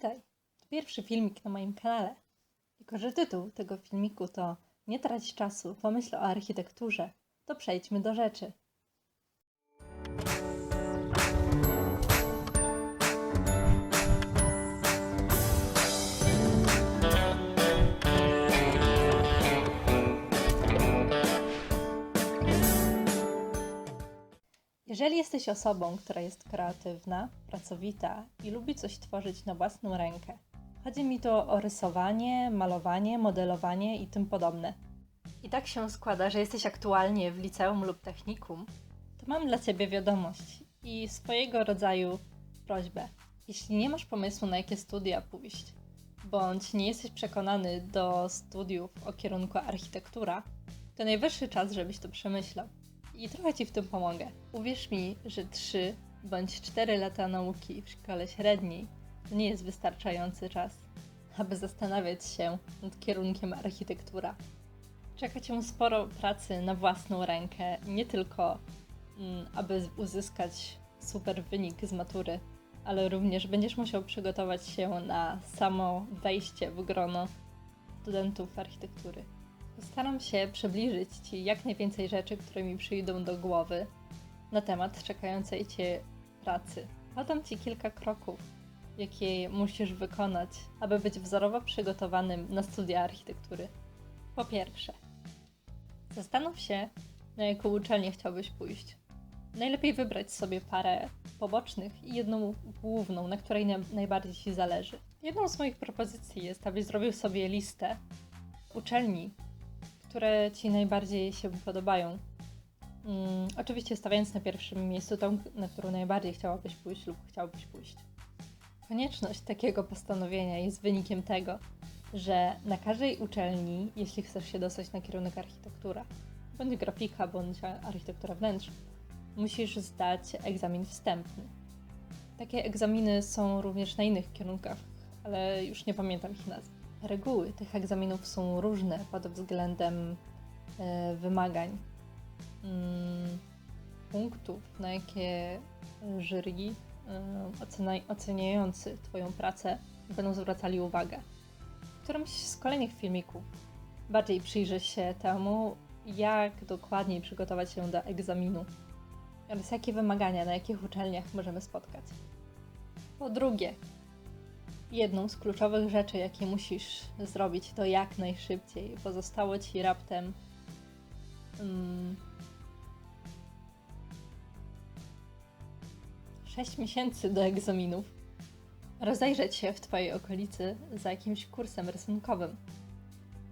Witaj! To pierwszy filmik na moim kanale. Jako, że tytuł tego filmiku to Nie trać czasu, pomyśl o architekturze, to przejdźmy do rzeczy. Jeżeli jesteś osobą, która jest kreatywna, pracowita i lubi coś tworzyć na własną rękę, chodzi mi tu o rysowanie, malowanie, modelowanie i tym podobne. I tak się składa, że jesteś aktualnie w liceum lub technikum, to mam dla Ciebie wiadomość i swojego rodzaju prośbę. Jeśli nie masz pomysłu na jakie studia pójść, bądź nie jesteś przekonany do studiów o kierunku architektura, to najwyższy czas, żebyś to przemyślał. I trochę Ci w tym pomogę. Uwierz mi, że 3 bądź 4 lata nauki w szkole średniej to nie jest wystarczający czas, aby zastanawiać się nad kierunkiem architektura. Czeka Cię sporo pracy na własną rękę, nie tylko mm, aby uzyskać super wynik z matury, ale również będziesz musiał przygotować się na samo wejście w grono studentów architektury. Postaram się przybliżyć Ci jak najwięcej rzeczy, które mi przyjdą do głowy na temat czekającej Cię pracy. Podam Ci kilka kroków, jakie musisz wykonać, aby być wzorowo przygotowanym na studia architektury. Po pierwsze, zastanów się, na jaką uczelnię chciałbyś pójść. Najlepiej wybrać sobie parę pobocznych i jedną główną, na której na- najbardziej Ci zależy. Jedną z moich propozycji jest, abyś zrobił sobie listę uczelni, które Ci najbardziej się podobają. Mm, oczywiście stawiając na pierwszym miejscu tą, na którą najbardziej chciałabyś pójść lub chciałbyś pójść. Konieczność takiego postanowienia jest wynikiem tego, że na każdej uczelni, jeśli chcesz się dostać na kierunek architektura, bądź grafika, bądź architektura wnętrz, musisz zdać egzamin wstępny. Takie egzaminy są również na innych kierunkach, ale już nie pamiętam ich nazw. Reguły tych egzaminów są różne pod względem e, wymagań, mm, punktów, na jakie jury e, oceniający Twoją pracę będą zwracali uwagę. W którymś z kolejnych filmików bardziej przyjrzę się temu, jak dokładniej przygotować się do egzaminu oraz jakie wymagania, na jakich uczelniach możemy spotkać. Po drugie, jedną z kluczowych rzeczy, jakie musisz zrobić, to jak najszybciej, bo zostało ci raptem mm, 6 miesięcy do egzaminów. Rozejrzeć się w Twojej okolicy za jakimś kursem rysunkowym.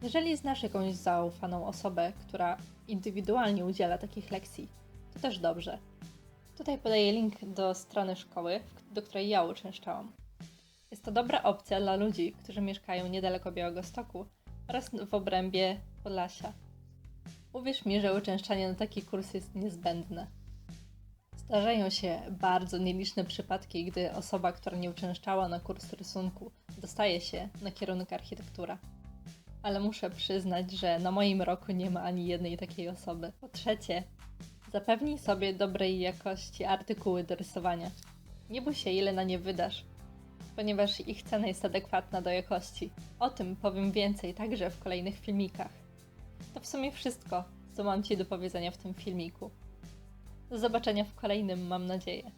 Jeżeli znasz jakąś zaufaną osobę, która indywidualnie udziela takich lekcji, to też dobrze. Tutaj podaję link do strony szkoły, do której ja uczęszczałam. To dobra opcja dla ludzi, którzy mieszkają niedaleko Białegostoku oraz w obrębie Podlasia. Uwierz mi, że uczęszczanie na taki kurs jest niezbędne. Zdarzają się bardzo nieliczne przypadki, gdy osoba, która nie uczęszczała na kurs rysunku, dostaje się na kierunek architektura. Ale muszę przyznać, że na moim roku nie ma ani jednej takiej osoby. Po trzecie, zapewnij sobie dobrej jakości artykuły do rysowania. Nie bój się, ile na nie wydasz, ponieważ ich cena jest adekwatna do jakości. O tym powiem więcej także w kolejnych filmikach. To w sumie wszystko, co mam Ci do powiedzenia w tym filmiku. Do zobaczenia w kolejnym, mam nadzieję.